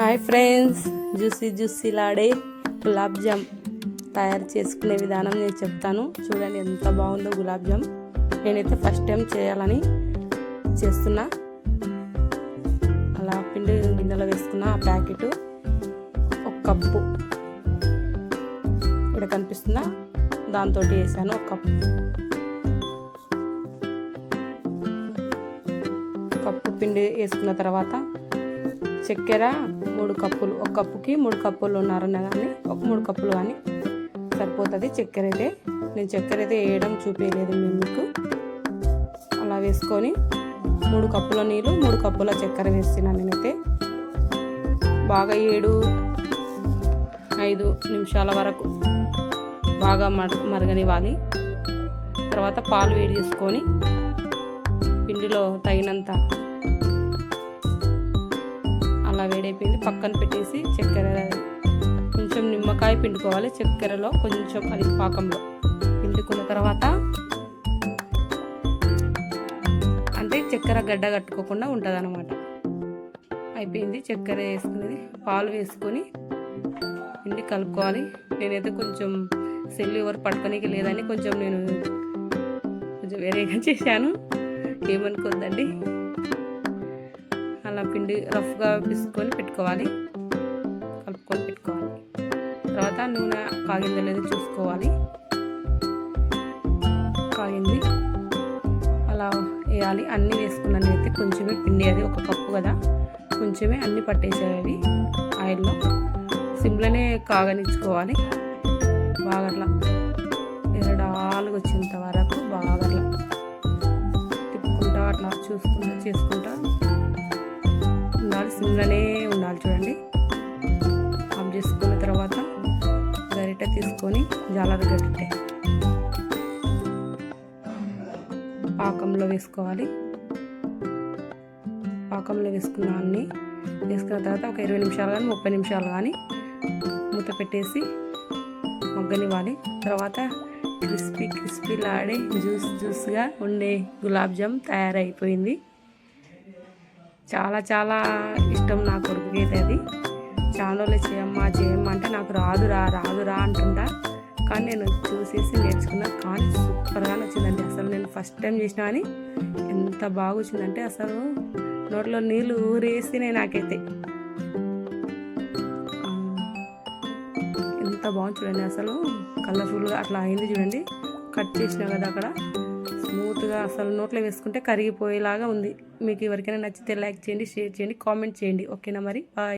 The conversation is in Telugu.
హాయ్ ఫ్రెండ్స్ జ్యూసీ జ్యూసీలాడే గులాబ్ జామ్ తయారు చేసుకునే విధానం నేను చెప్తాను. చూడండి ఎంత బాగుందో గులాబ్ జామ్. నేనైతే ఫస్ట్ టైం చేయాలని చేస్తున్నా. అలా పిండి గిన్నెలో వేసుకున్న ఆ ప్యాకెట్. ఒక కప్పు ఇక్కడ కనిపిస్తుందా దాంతో వేసాను ఒక కప్పు. కప్పు పిండి వేసుకున్న తర్వాత చక్కెర మూడు కప్పులు ఒక కప్పుకి మూడు కప్పులు ఉన్నారన్న కానీ ఒక మూడు కప్పులు కానీ సరిపోతుంది చక్కెర అయితే. నేను చక్కెర అయితే వేయడం చూపించలేదు మేము మీకు. అలా వేసుకొని మూడు కప్పుల నీళ్ళు మూడు కప్పుల చక్కెర వేస్తున్నాను నేనైతే. బాగా ఏడు ఐదు నిమిషాల వరకు బాగా మర మరగనివ్వాలి. తర్వాత పాలు వేడి చేసుకొని పిండిలో తగినంత అలా వేడైపోయింది. పక్కన పెట్టేసి చక్కెర కొంచెం నిమ్మకాయ పిండుకోవాలి. చక్కెరలో కొంచెం అది పాకంలో పిండుకున్న తర్వాత అంటే చక్కెర గడ్డ కట్టుకోకుండా ఉంటుంది అనమాట అయిపోయింది. చక్కెర వేసుకునేది. పాలు వేసుకొని పిండి కలుపుకోవాలి. నేనైతే కొంచెం సెల్ ఎవరు పట్టుకోనికి లేదని కొంచెం నేను కొంచెం వేరేగా చేశాను. ఏమనుకోద్దండి. అలా పిండి రఫ్గా పిసుకొని పెట్టుకోవాలి. కలుపుకొని పెట్టుకోవాలి. తర్వాత నూనె కాగిందో లేదో చూసుకోవాలి. కాగింది. అలా వేయాలి. అన్నీ వేసుకున్నాను అయితే కొంచెమే పిండి అది ఒక కప్పు కదా. కొంచెమే అన్నీ పట్టేసేవి ఆయిల్లో. సిమ్లోనే కాగనిచ్చుకోవాలి. బాగా అట్లా ఎరడాలుగా వచ్చేంత వరకు బాగా అట్లా తిప్పుకుంటా అట్లా చూసుకుంటా చేసుకుంటా సిమ్లోనే ఉండాలి చూడండి. ఆఫ్ చేసుకున్న తర్వాత గరిటె తీసుకొని జాలర గరిటె పాకంలో వేసుకోవాలి. పాకంలో వేసుకున్న వేసుకున్న తర్వాత ఒక ఇరవై నిమిషాలు కానీ ముప్పై నిమిషాలు కానీ మూత పెట్టేసి మగ్గనివ్వాలి. తర్వాత క్రిస్పీ క్రిస్పీ లాడే జ్యూస్ జ్యూస్గా ఉండే గులాబ్ జామ్ తయారైపోయింది. చాలా చాలా ఇష్టం నా కొడుకుకి అయితే అది. ఛానల్లో చేయమ్మా చేయమ్మా అంటే నాకు రాదు రా రాదు రా అంటుంటా. కానీ నేను చూసేసి నేర్చుకున్నా కానీ సూపర్గా వచ్చిందండి అసలు నేను ఫస్ట్ టైం చేసినా అని ఎంత బాగా వచ్చిందంటే అసలు నోట్లో నీళ్ళు ఊరేసినాయి నాకైతే. ఎంత బాగుంది చూడండి అసలు కలర్ఫుల్గా అట్లా అయింది చూడండి. కట్ చేసినా కదా అక్కడ. స్మూత్గా అసలు నోట్లో వేసుకుంటే కరిగిపోయేలాగా ఉంది. మీకు ఎవరికైనా నచ్చితే లైక్ చేయండి షేర్ చేయండి కామెంట్ చేయండి. ఓకేనా మరి? బాయ్.